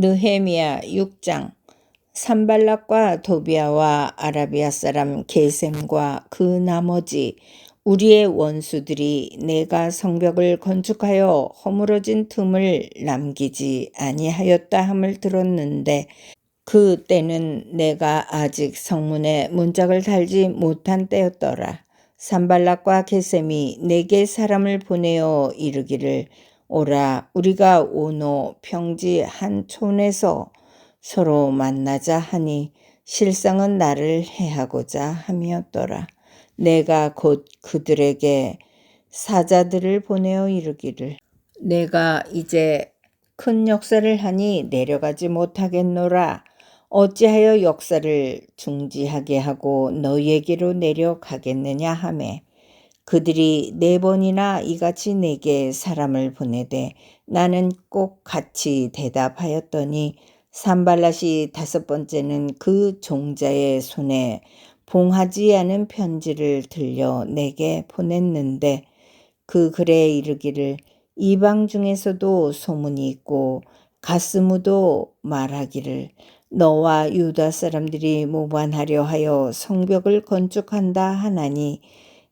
느헤미야 6장 산발락과 도비아와 아라비아 사람 게셈과 그 나머지 우리의 원수들이 내가 성벽을 건축하여 허물어진 틈을 남기지 아니하였다 함을 들었는데 그 때는 내가 아직 성문에 문짝을 달지 못한 때였더라. 산발락과 게셈이 내게 사람을 보내어 이르기를 오라 우리가 오노 평지 한 촌에서 서로 만나자 하니 실상은 나를 해하고자 함이었더라. 내가 곧 그들에게 사자들을 보내어 이르기를 내가 이제 큰 역사를 하니 내려가지 못하겠노라. 어찌하여 역사를 중지하게 하고 너희에게로 내려가겠느냐 하매 그들이 네 번이나 이같이 내게 사람을 보내되 나는 꼭 같이 대답하였더니 산발랏이 다섯 번째는 그 종자의 손에 봉하지 않은 편지를 들려 내게 보냈는데 그 글에 이르기를 이방 중에서도 소문이 있고 가스무도 말하기를 너와 유다 사람들이 모반하려 하여 성벽을 건축한다 하나니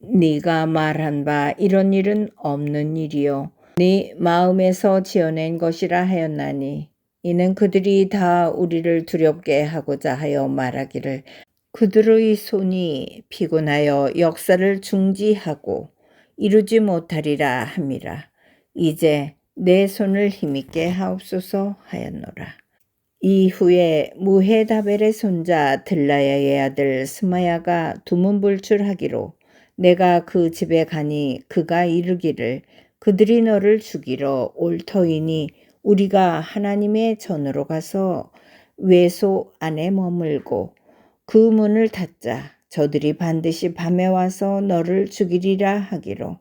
네가 말한 바 이런 일은 없는 일이요 네 마음에서 지어낸 것이라 하였나니 이는 그들이 다 우리를 두렵게 하고자 하여 말하기를 그들의 손이 피곤하여 역사를 중지하고 이루지 못하리라 함이라 이제 내 손을 힘있게 하옵소서 하였노라. 이후에 무헤다벨의 손자 들라야의 아들 스마야가 두문불출하기로 내가 그 집에 가니 그가 이르기를 그들이 너를 죽이러 올 터이니 우리가 하나님의 전으로 가서 외소 안에 머물고 그 문을 닫자. 저들이 반드시 밤에 와서 너를 죽이리라 하기로.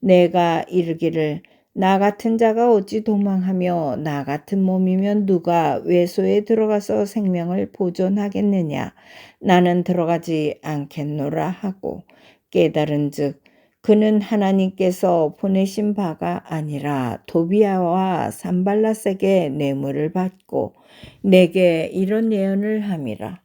내가 이르기를 나 같은 자가 어찌 도망하며 나 같은 몸이면 누가 외소에 들어가서 생명을 보존하겠느냐 나는 들어가지 않겠노라 하고 깨달은즉 그는 하나님께서 보내신 바가 아니라 도비아와 산발라세게 뇌물을 받고 내게 이런 예언을 함이라.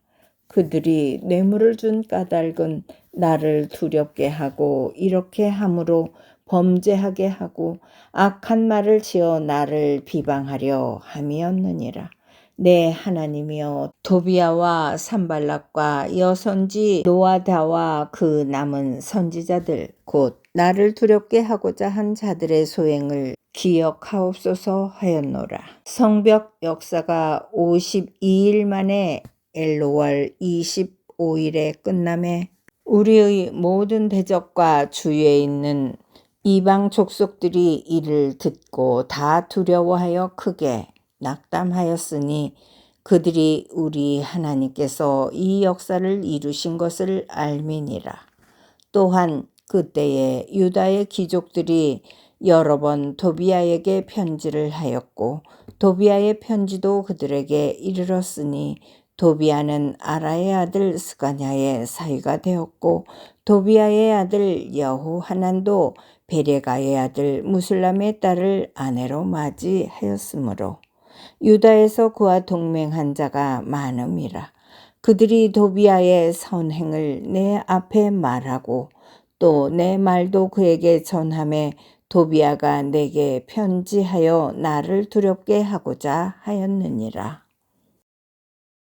그들이 뇌물을 준 까닭은 나를 두렵게 하고 이렇게 함으로 범죄하게 하고 악한 말을 지어 나를 비방하려 함이었느니라. 내 하나님이여 도비아와 산발락과 여선지 노아다와 그 남은 선지자들 곧 나를 두렵게 하고자 한 자들의 소행을 기억하옵소서 하였노라. 성벽 역사가 52일 만에 엘로월 25일에 끝남에 우리의 모든 대적과 주위에 있는 이방 족속들이 이를 듣고 다 두려워하여 크게 낙담하였으니 그들이 우리 하나님께서 이 역사를 이루신 것을 알미니라. 또한 그때에 유다의 귀족들이 여러 번 도비아에게 편지를 하였고 도비아의 편지도 그들에게 이르렀으니 도비아는 아라의 아들 스가냐의 사위가 되었고 도비아의 아들 여호 하난도 베레가의 아들 무슬람의 딸을 아내로 맞이하였으므로 유다에서 그와 동맹한 자가 많음이라. 그들이 도비아의 선행을 내 앞에 말하고 또 내 말도 그에게 전함에 도비아가 내게 편지하여 나를 두렵게 하고자 하였느니라.